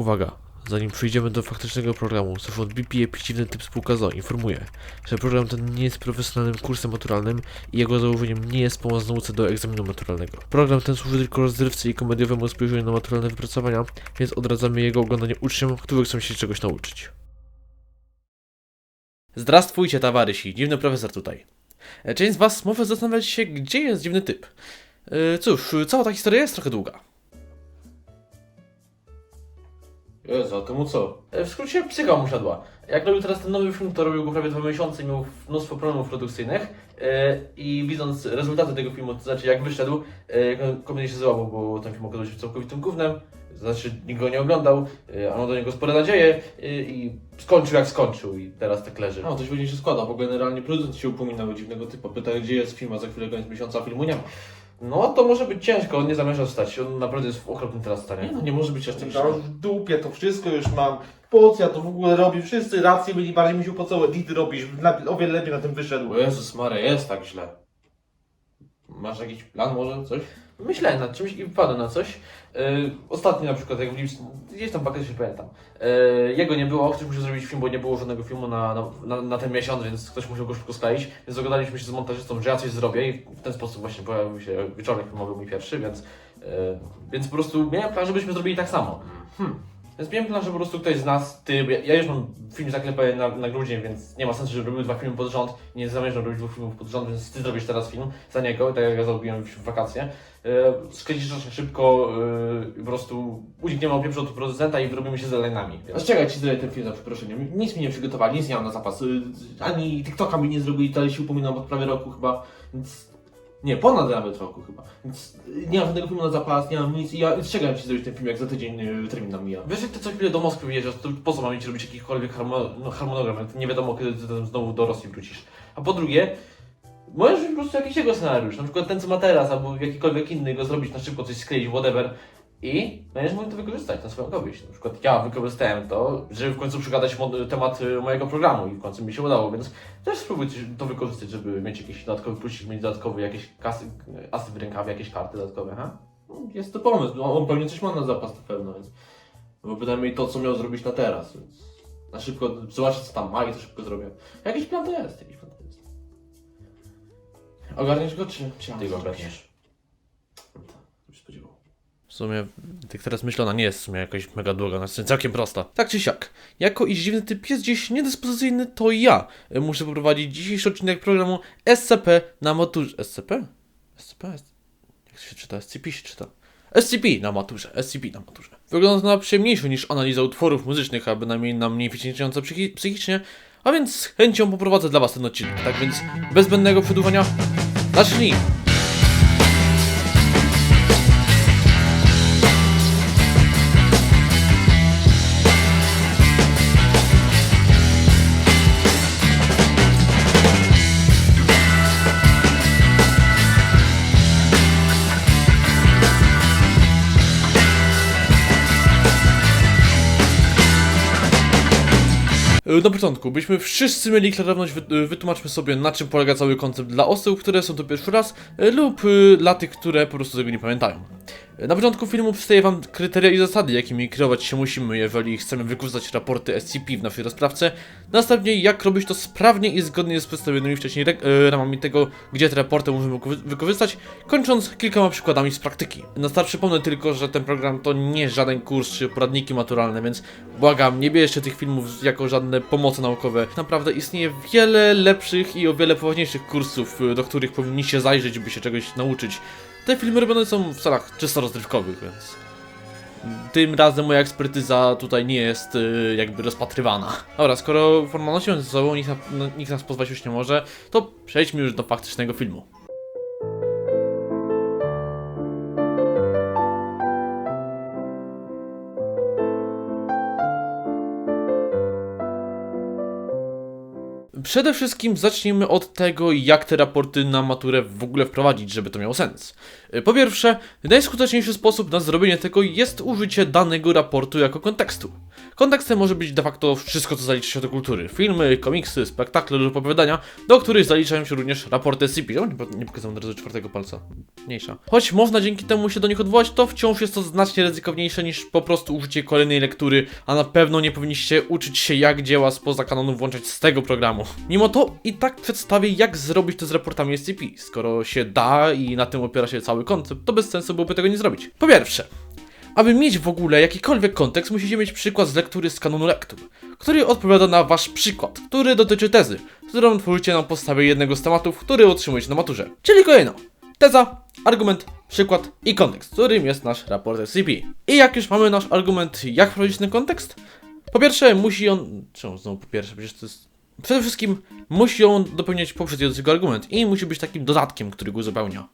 Uwaga, zanim przejdziemy do faktycznego programu, Sofon BPA przeciwny typ spółka ZO informuje, że program ten nie jest profesjonalnym kursem maturalnym i jego założeniem nie jest pomoc nauce do egzaminu maturalnego. Program ten służy tylko rozrywce i komediowemu spojrzeniu na maturalne wypracowania, więc odradzamy jego oglądanie uczniom, którzy chcą się czegoś nauczyć. Zdrastwujcie, towarzysi, dziwny profesor tutaj. E, Część z Was może zastanawiać się, gdzie jest dziwny typ. E, Cóż, cała ta historia jest trochę długa. Jezu, a temu co? E, W skrócie psycha mu siadła. Jak robił teraz ten nowy film, to robił go prawie dwa miesiące i miał mnóstwo problemów produkcyjnych. E, I widząc rezultaty tego filmu, to znaczy jak wyszedł, e, komedia się złamał, bo ten film okazał się całkowitym gównem. Znaczy nikt go nie oglądał, e, a on do niego spore nadzieje i skończył jak skończył i teraz tak leży. No, to świetnie się składa, bo generalnie producent się upominał o dziwnego typa. Pyta, gdzie jest film, a za chwilę koniec miesiąca filmu nie ma. No to może być ciężko, on nie zamierza wstać, on naprawdę jest w okropnym teraz stanie. Nie no, nie może być aż tak źle. już w dupie to wszystko już mam. Po co ja to w ogóle robię? Wszyscy racje byli bardziej mi się po co edity robisz. Lepiej- O wiele lepiej na tym wyszedł. O Jezus Maria, jest tak źle. Masz jakiś plan może, coś? Myślałem nad czymś i wpadłem na coś. Yy, ostatnio na przykład, jak w lipcu, gdzieś tam wakacje, pamiętam. Yy, jego nie było, ktoś musiał zrobić film, bo nie było żadnego filmu na, na, na, na ten miesiąc, więc ktoś musiał go szybko skleić. Więc dogadaliśmy się z montażystą, że ja coś zrobię i w ten sposób właśnie pojawił się wieczorek filmowy mój pierwszy, więc, yy, więc po prostu miałem plan, żebyśmy zrobili tak samo. Hmm. Więc miałem plan, że po prostu ktoś z nas, ty, ja, ja już mam film zaklepany na, na grudzień, więc nie ma sensu, żeby robił dwa filmy pod rząd. Nie zamierzam robić dwóch filmów pod rząd, więc ty zrobisz teraz film za niego, tak jak ja zrobiłem w wakacje. Yy, troszkę szybko, yy, po prostu unikniemy opieprzu od producenta i wyrobimy się z line'ami. A Więc... czekaj, ci zrobię ten film za przeproszeniem. Nic mi nie przygotowali, nic nie mam na zapas. Y, Ani TikToka mi nie zrobili, dalej się upominam od prawie roku chyba, więc... Nie, ponad nawet roku chyba. Więc nie mam żadnego filmu na zapas, nie mam nic i ja czekam ci zrobić ten film, jak za tydzień y, termin nam mija. Wiesz, jak ty co chwilę do Moskwy wyjeżdżasz, to po co mamy ci robić jakikolwiek no, harmonogram, nie wiadomo kiedy ty tam znowu do Rosji wrócisz. A po drugie, możesz po prostu jakiś jego scenariusz, na przykład ten co ma teraz, albo jakikolwiek inny go zrobić na szybko, coś skleić, whatever. I będziesz mógł to wykorzystać na swoją korzyść. Na przykład ja wykorzystałem to, żeby w końcu przygadać temat y, mojego programu i w końcu mi się udało, więc też spróbuj to wykorzystać, żeby mieć jakiś dodatkowy plusik, mieć dodatkowe jakieś kasy, asy w rękawie, jakieś karty dodatkowe, ha? Jest to pomysł, no, on pewnie coś ma na zapas na pewno, więc... Bo pytamy to, co miał zrobić na teraz, więc... Na szybko, zobaczę co tam ma i to szybko zrobię. Jakiś plan to jest, jakiś plan to jest. Ogarniesz go, czy... czy ja Ty go ogarniesz. No tak, bym się spodziewał. W sumie, tak teraz myślę, ona nie jest w sumie jakoś mega długa, ona jest całkiem prosta. Tak czy siak, jako iż dziwny typ jest gdzieś niedyspozycyjny, to ja muszę poprowadzić dzisiejszy odcinek programu SCP na maturze. SCP? SCP? Jak się czyta? SCP się czyta. SCP na maturze, SCP na maturze. Wygląda na przyjemniejsze niż analiza utworów muzycznych, a bynajmniej na mniej wycieńczające psychi- psychicznie, a więc z chęcią poprowadzę dla Was ten odcinek. Tak więc, bez zbędnego przedłużania, zacznij! Na początku, byśmy wszyscy mieli klarowność, e, wytłumaczmy sobie na czym polega cały koncept dla osób, które są tu pierwszy raz e, lub e, dla tych, które po prostu tego nie pamiętają. E, Na początku filmu przedstawię wam kryteria i zasady, jakimi kierować się musimy, jeżeli chcemy wykorzystać raporty SCP w naszej rozprawce. Następnie jak robić to sprawnie i zgodnie z przedstawionymi wcześniej e, ramami tego, gdzie te raporty możemy wyko- wykorzystać, kończąc kilkoma przykładami z praktyki. Na start przypomnę tylko, że ten program to nie żaden kurs czy poradniki maturalne, więc błagam, nie bierzcie tych filmów jako żadne pomoce naukowe. Naprawdę istnieje wiele lepszych i o wiele poważniejszych kursów, y, do których powinniście zajrzeć, by się czegoś nauczyć. Te filmy robione są w celach czysto rozrywkowych, więc... Tym razem moja ekspertyza tutaj nie jest y, jakby rozpatrywana. Dobra, skoro formalnością ze sobą nikt, na, nikt nas pozwać już nie może, to przejdźmy już do faktycznego filmu. Przede wszystkim zacznijmy od tego, jak te raporty na maturę w ogóle wprowadzić, żeby to miało sens. Y, Po pierwsze, najskuteczniejszy sposób na zrobienie tego jest użycie danego raportu jako kontekstu. Kontekstem może być de facto wszystko, co zalicza się do kultury. Filmy, komiksy, spektakle lub opowiadania, do których zaliczają się również raporty SCP. Czemu nie, nie pokazałem od razu czwartego palca? Mniejsza. Choć można dzięki temu się do nich odwołać, to wciąż jest to znacznie ryzykowniejsze niż po prostu użycie kolejnej lektury, a na pewno nie powinniście uczyć się jak dzieła spoza kanonu włączać z tego programu. Mimo to i tak przedstawię jak zrobić to z raportami SCP. Skoro się da i na tym opiera się cały koncept, to bez sensu byłoby tego nie zrobić. Po pierwsze, aby mieć w ogóle jakikolwiek kontekst, musicie mieć przykład z lektury z kanonu lektur, który odpowiada na wasz przykład, który dotyczy tezy, którą tworzycie na podstawie jednego z tematów, który otrzymujecie na maturze. Czyli kolejno, teza, argument, przykład i kontekst, którym jest nasz raport SCP. I jak już mamy nasz argument, jak wprowadzić ten kontekst? Po pierwsze, musi on. Czemu znowu po pierwsze? Przecież to jest. Przede wszystkim musi on dopełniać poprzedzający argument i musi być takim dodatkiem, który go uzupełnia.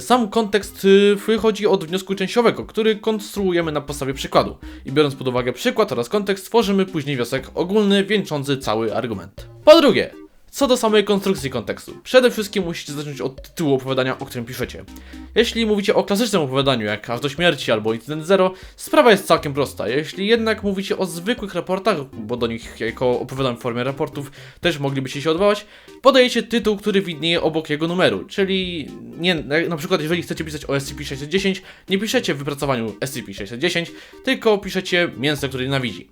Sam kontekst y, wychodzi od wniosku częściowego, który konstruujemy na podstawie przykładu. I biorąc pod uwagę przykład oraz kontekst, tworzymy później wniosek ogólny, wieńczący cały argument. Po drugie, co do samej konstrukcji kontekstu. Przede wszystkim musicie zacząć od tytułu opowiadania, o którym piszecie. Jeśli mówicie o klasycznym opowiadaniu, jak Aż do śmierci albo Incydent Zero, sprawa jest całkiem prosta. Jeśli jednak mówicie o zwykłych raportach, bo do nich jako opowiadam w formie raportów też moglibyście się odwołać, podajecie tytuł, który widnieje obok jego numeru, czyli nie, na przykład jeżeli chcecie pisać o SCP-610, nie piszecie w wypracowaniu SCP-610, tylko piszecie mięso, które nienawidzi.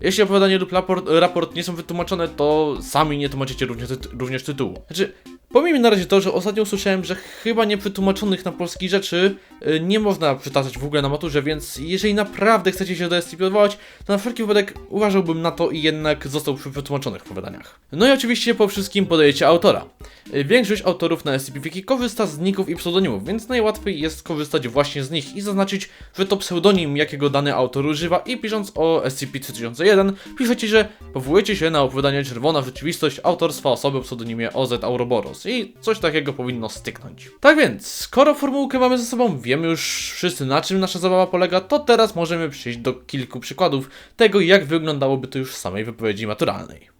Jeśli opowiadanie lub raport, raport nie są wytłumaczone, to sami nie tłumaczycie również, tyt- również tytułu. Znaczy, pomijmy na razie to, że ostatnio usłyszałem, że chyba nieprzetłumaczonych na polski rzeczy nie można przytaczać w ogóle na maturze, więc jeżeli naprawdę chcecie się do SCP odwołać, to na wszelki wypadek uważałbym na to i jednak został przy przetłumaczonych opowiadaniach. No i oczywiście po wszystkim podajecie autora. Y, Większość autorów na SCP Wiki korzysta z ników i pseudonimów, więc najłatwiej jest korzystać właśnie z nich i zaznaczyć, że to pseudonim, jakiego dany autor używa i pisząc o SCP-3001, piszecie, że powołujecie się na opowiadanie Czerwona Rzeczywistość autorstwa osoby o pseudonimie OZ Auroboros i coś takiego powinno styknąć. Tak więc, skoro formułkę mamy ze sobą, wiemy już wszyscy na czym nasza zabawa polega, to teraz możemy przejść do kilku przykładów tego, jak wyglądałoby to już w samej wypowiedzi maturalnej.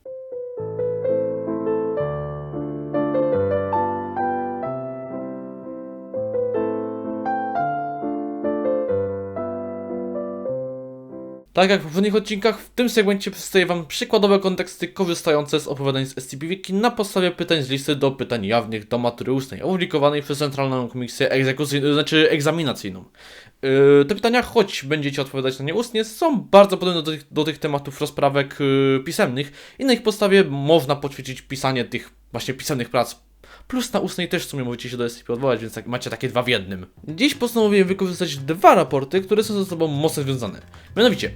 Tak jak w poprzednich odcinkach, w tym segmencie przedstawię Wam przykładowe konteksty korzystające z opowiadań z SCP Wiki na podstawie pytań z listy do pytań jawnych do matury ustnej, opublikowanej przez Centralną Komisję znaczy egzaminacyjną. Yy, te pytania, choć będziecie odpowiadać na nie ustnie, są bardzo podobne do tych, do tych tematów rozprawek yy, pisemnych i na ich podstawie można poćwiczyć pisanie tych właśnie pisemnych prac Plus na ustnej też w sumie możecie się do SCP odwołać, więc tak, macie takie dwa w jednym. Dziś postanowiłem wykorzystać dwa raporty, które są ze sobą mocno związane. Mianowicie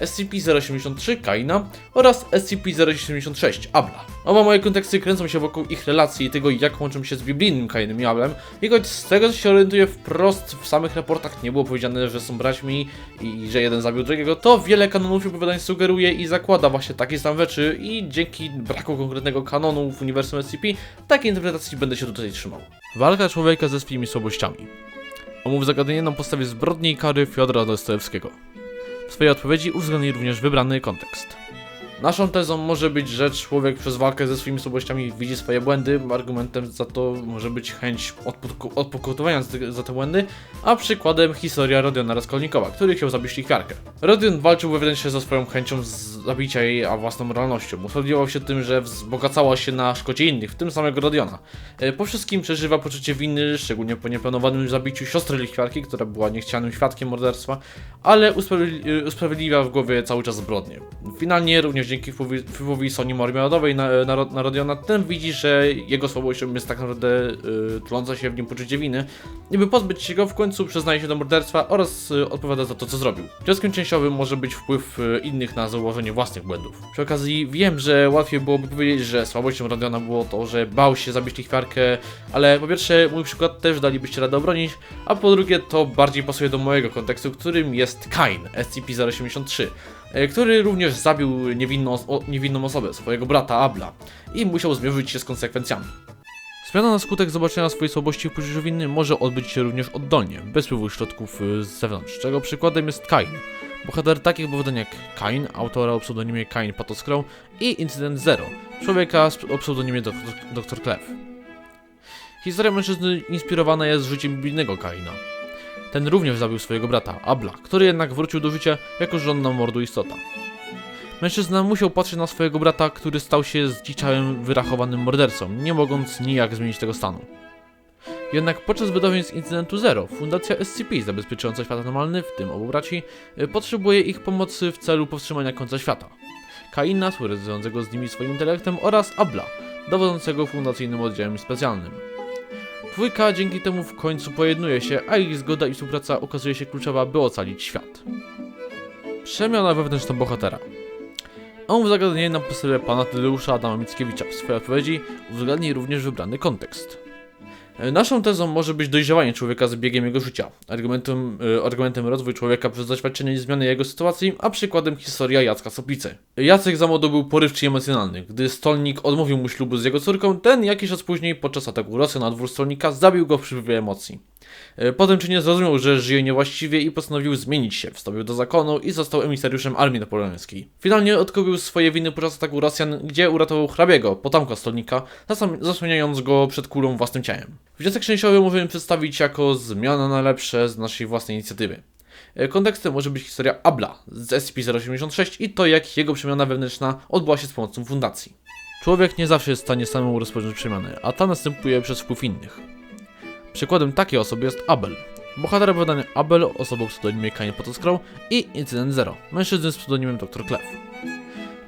SCP-083 Kaina oraz SCP-076 Abla. Oba moje konteksty kręcą się wokół ich relacji i tego, jak łączą się z biblijnym Kainem i Ablem. I choć z tego, co się orientuję wprost w samych raportach nie było powiedziane, że są braćmi i że jeden zabił drugiego, to wiele kanonów i opowiadań sugeruje i zakłada właśnie takie same rzeczy i dzięki braku konkretnego kanonu w uniwersum SCP, takiej interpretacji będę się tutaj trzymał. Walka człowieka ze swoimi słabościami. Omów zagadnienie na podstawie zbrodni i kary Fiodora Dostojewskiego. W swojej odpowiedzi uwzględnij również wybrany kontekst. Naszą tezą może być, że człowiek przez walkę ze swoimi słabościami widzi swoje błędy, argumentem za to może być chęć odpokutowania za te- błędy, a przykładem historia Rodiona Raskolnikowa, który chciał zabić lichwiarkę. Rodion walczył wewnętrznie ze swoją chęcią zabicia jej, a własną moralnością. Usprawiedliwiał się tym, że wzbogacała się na szkodzie innych, w tym samego Rodiona. E, Po wszystkim przeżywa poczucie winy, szczególnie po nieplanowanym zabiciu siostry lichwiarki, która była niechcianym świadkiem morderstwa, ale y, usprawiedliwia w głowie cały czas zbrodnię. Finalnie, również dzięki wpływowi- Soni Marmeladowej na, na, Ro- na Rodiona, ten widzi, że jego słabością jest tak naprawdę y, się w nim poczucie winy. I by pozbyć się go, w końcu przyznaje się do morderstwa oraz y, odpowiada za to, co zrobił. Wnioskiem częściowym może być wpływ y, innych na zauważenie własnych błędów. Przy okazji wiem, że łatwiej byłoby powiedzieć, że słabością Rodiona było to, że bał się zabić lichwiarkę, ale po pierwsze mój przykład też dalibyście radę obronić, a po drugie to bardziej pasuje do mojego kontekstu, którym jest Kain, SCP-083, e, który również zabił niewinną, niewinną osobę, swojego brata Abla i musiał zmierzyć się z konsekwencjami. Zmiana na skutek zobaczenia swojej słabości w poczuciu winy może odbyć się również oddolnie, bez wpływu środków y, z zewnątrz, czego przykładem jest Kain. Bohater takich opowiadań jak Kain, autora o pseudonimie Kain Patoscrow i Incydent Zero, człowieka o pseudonimie Dr. Clef. Historia mężczyzny inspirowana jest życiem biblijnego Kaina. Ten również zabił swojego brata, Abla, który jednak wrócił do życia jako żądna mordu istota. Mężczyzna musiał patrzeć na swojego brata, który stał się zdziczałym, wyrachowanym mordercą, nie mogąc nijak zmienić tego stanu. Jednak podczas wydarzeń z incydentu Zero, Fundacja SCP zabezpieczająca świat normalny, w tym obu braci, y, potrzebuje ich pomocy w celu powstrzymania końca świata. Kaina, słyrującego z nimi swoim intelektem oraz Abla, dowodzącego fundacyjnym oddziałem specjalnym. Dwójka dzięki temu w końcu pojednuje się, a ich zgoda i współpraca okazuje się kluczowa, by ocalić świat. Przemiana wewnętrzna bohatera. On w zagadnieniu na podstawie pana Tadeusza Adama Mickiewicza. W swojej odpowiedzi uwzględni również wybrany kontekst. E, Naszą tezą może być dojrzewanie człowieka z biegiem jego życia. Argumentem, e, argumentem rozwój człowieka przez doświadczenie i zmiany jego sytuacji, a przykładem historia Jacka Soplicy. Jacek za młodu był porywczy i emocjonalny. Gdy stolnik odmówił mu ślubu z jego córką, ten jakiś czas później podczas ataku Rosjan na dwór stolnika zabił go w przypływie emocji. E, Potem czynie zrozumiał, że żyje niewłaściwie i postanowił zmienić się. Wstąpił do zakonu i został emisariuszem armii napoleońskiej. Finalnie odkupił swoje winy podczas ataku Rosjan, gdzie uratował hrabiego, potomka stolnika, zasłaniając go przed kulą własnym ciałem. Wniosek szczęściowy możemy przedstawić jako zmiana na lepsze z naszej własnej inicjatywy. E, Kontekstem może być historia Abla z SCP-086 i to, jak jego przemiana wewnętrzna odbyła się z pomocą fundacji. Człowiek nie zawsze jest w stanie samemu rozpocząć przemianę, a ta następuje przez wpływ innych. Przykładem takiej osoby jest Abel. Bohater opowiadania Abel, osobą o pseudonimie Kain Potoskrał i Incydent Zero, mężczyzny z pseudonimem Dr. Clef.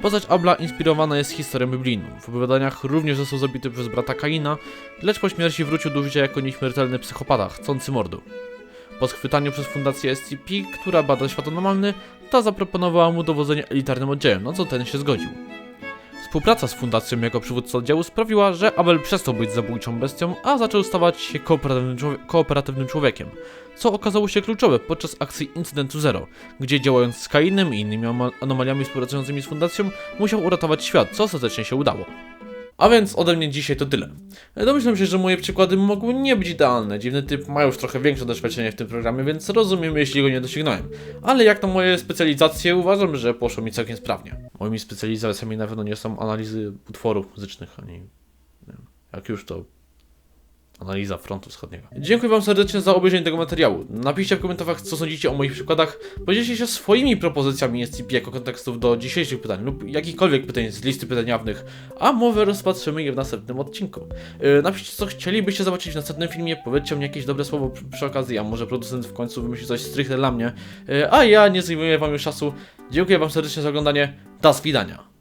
Postać Abla inspirowana jest historią biblijną. W opowiadaniach również został zabity przez brata Kaina, lecz po śmierci wrócił do życia jako nieśmiertelny psychopata, chcący mordu. Po schwytaniu przez fundację SCP, która bada świat normalny, ta zaproponowała mu dowodzenie elitarnym oddziałem, na co ten się zgodził. Współpraca z fundacją jako przywódca oddziału sprawiła, że Abel przestał być zabójczą bestią, a zaczął stawać się kooperatywnym, kooperatywnym człowiekiem, co okazało się kluczowe podczas akcji Incydentu Zero, gdzie działając z Kainem i innymi anomaliami współpracującymi z fundacją, musiał uratować świat, co ostatecznie się udało. A więc ode mnie dzisiaj to tyle. Domyślam się, że moje przykłady mogły nie być idealne. Dziwny typ ma już trochę większe doświadczenie w tym programie, więc rozumiem, jeśli go nie dosięgnąłem. Ale jak na moje specjalizacje, uważam, że poszło mi całkiem sprawnie. Moimi specjalizacjami na pewno nie są analizy utworów muzycznych, ani. Jak już to. Analiza frontu wschodniego. Dziękuję Wam serdecznie za obejrzenie tego materiału. Napiszcie w komentarzach, co sądzicie o moich przykładach. Podzielcie się swoimi propozycjami SCP jako kontekstów do dzisiejszych pytań lub jakichkolwiek pytań z listy pytań jawnych, a może rozpatrzymy je w następnym odcinku. Yy, napiszcie, co chcielibyście zobaczyć w następnym filmie, powiedzcie mi jakieś dobre słowo przy, przy okazji, a może producent w końcu wymyśli coś stricte dla mnie. Yy, a ja nie zajmuję Wam już czasu. Dziękuję Wam serdecznie za oglądanie. Do widzenia.